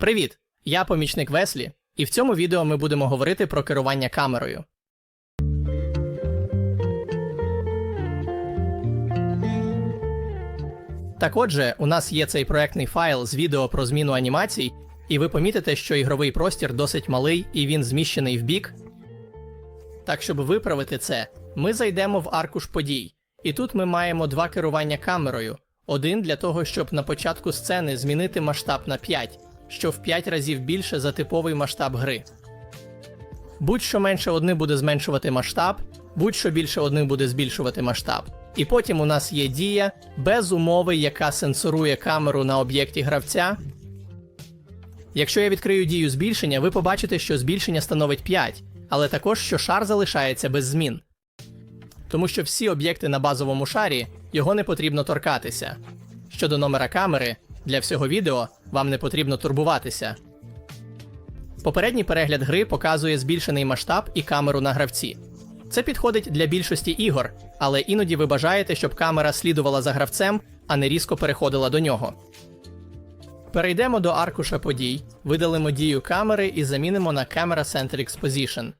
Привіт! Я помічник Веслі, і в цьому відео ми будемо говорити про керування камерою. Так отже, у нас є цей проектний файл з відео про зміну анімацій, і ви помітите, що ігровий простір досить малий і він зміщений в бік. Так, щоб виправити це, ми зайдемо в аркуш подій. І тут ми маємо два керування камерою: один для того, щоб на початку сцени змінити масштаб на 5, що в 5 разів більше за типовий масштаб гри. Будь-що менше одни буде зменшувати масштаб, будь-що більше одни буде збільшувати масштаб. І потім у нас є дія без умови, яка сенсорує камеру на об'єкті гравця. Якщо я відкрию дію збільшення, ви побачите, що збільшення становить 5, але також що шар залишається без змін. Тому що всі об'єкти на базовому шарі його не потрібно торкатися. Щодо номера камери, для всього відео вам не потрібно турбуватися. Попередній перегляд гри показує збільшений масштаб і камеру на гравці. Це підходить для більшості ігор, але іноді ви бажаєте, щоб камера слідувала за гравцем, а не різко переходила до нього. Перейдемо до аркуша подій, видалимо дію камери і замінимо на Camera Centric Position.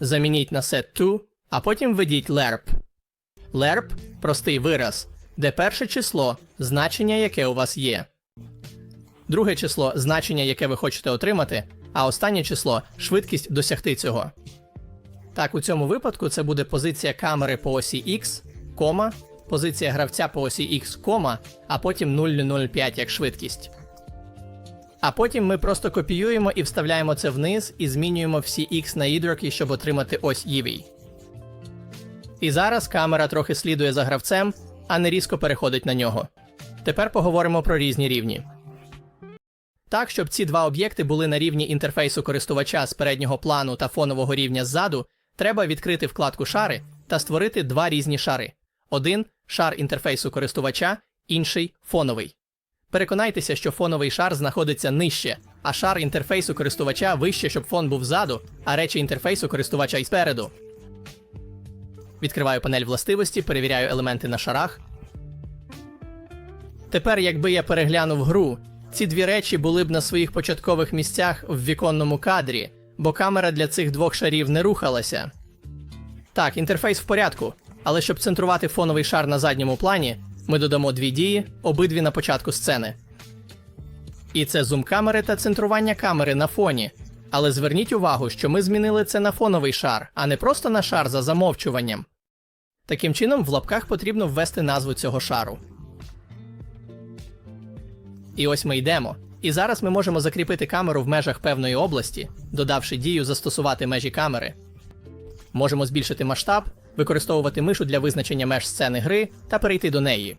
Замініть на Set to, а потім введіть lerp. Lerp – простий вираз, де перше число значення, яке у вас є. Друге число значення, яке ви хочете отримати, а останнє число швидкість досягти цього. Так, у цьому випадку це буде позиція камери по осі X, кома, позиція гравця по осі X, кома, а потім 0,05 як швидкість. А потім ми просто копіюємо і вставляємо це вниз і змінюємо всі X на ідроки, щоб отримати ось Євій. І зараз камера трохи слідує за гравцем, а не різко переходить на нього. Тепер поговоримо про різні рівні. Так, щоб ці два об'єкти були на рівні інтерфейсу користувача з переднього плану та фонового рівня ззаду, треба відкрити вкладку шари та створити два різні шари: один шар інтерфейсу користувача, інший фоновий. Переконайтеся, що фоновий шар знаходиться нижче, а шар інтерфейсу користувача вище, щоб фон був ззаду, а речі інтерфейсу користувача й спереду. Відкриваю панель властивості, перевіряю елементи на шарах. Тепер, якби я переглянув гру, ці дві речі були б на своїх початкових місцях в віконному кадрі, бо камера для цих двох шарів не рухалася. Так, інтерфейс в порядку, але щоб центрувати фоновий шар на задньому плані, ми додамо дві дії, обидві на початку сцени. І це зум камери та центрування камери на фоні. Але зверніть увагу, що ми змінили це на фоновий шар, а не просто на шар за замовчуванням. Таким чином, в лапках потрібно ввести назву цього шару. І ось ми йдемо. І зараз ми можемо закріпити камеру в межах певної області, додавши дію застосувати межі камери. Можемо збільшити масштаб, використовувати мишу для визначення меж сцени гри та перейти до неї.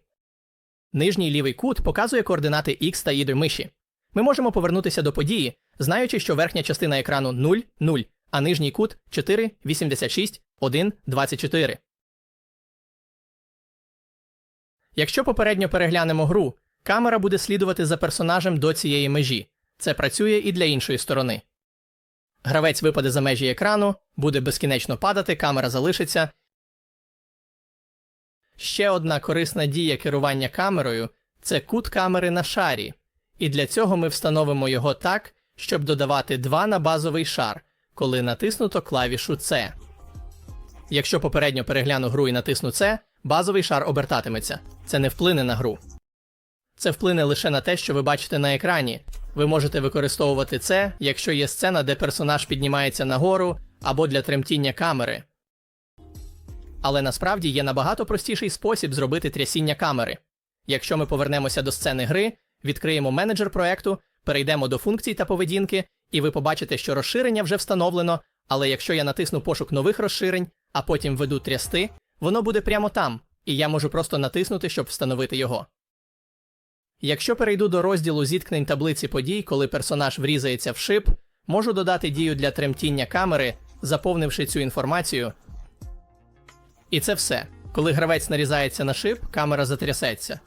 Нижній лівий кут показує координати X та Y миші. Ми можемо повернутися до події, знаючи, що верхня частина екрану 0, 0, а нижній кут 4, 86, 1, 24. Якщо попередньо переглянемо гру, камера буде слідувати за персонажем до цієї межі. Це працює і для іншої сторони. Гравець випаде за межі екрану, буде безкінечно падати, камера залишиться. Ще одна корисна дія керування камерою це кут камери на шарі. І для цього ми встановимо його так, щоб додавати 2 на базовий шар, коли натиснуто клавішу C. Якщо попередньо перегляну гру і натисну C, базовий шар обертатиметься. Це не вплине на гру. Це вплине лише на те, що ви бачите на екрані. Ви можете використовувати це, якщо є сцена, де персонаж піднімається нагору, або для тремтіння камери. Але насправді є набагато простіший спосіб зробити трясіння камери. Якщо ми повернемося до сцени гри, відкриємо менеджер проекту, перейдемо до функцій та поведінки, і ви побачите, що розширення вже встановлено, але якщо я натисну пошук нових розширень, а потім веду трясти, воно буде прямо там, і я можу просто натиснути, щоб встановити його. Якщо перейду до розділу зіткнень таблиці подій, коли персонаж врізається в шип, можу додати дію для тремтіння камери, заповнивши цю інформацію. І це все. Коли гравець нарізається на шип, камера затрясеться.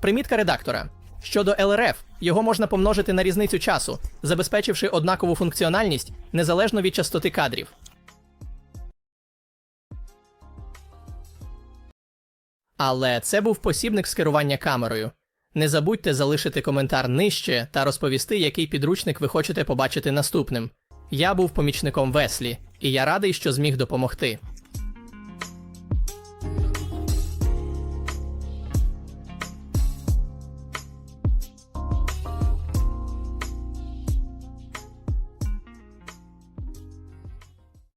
Примітка редактора. Щодо LRF, його можна помножити на різницю часу, забезпечивши однакову функціональність незалежно від частоти кадрів. Але це був посібник з керування камерою. Не забудьте залишити коментар нижче та розповісти, який підручник ви хочете побачити наступним. Я був помічником Веслі, і я радий, що зміг допомогти.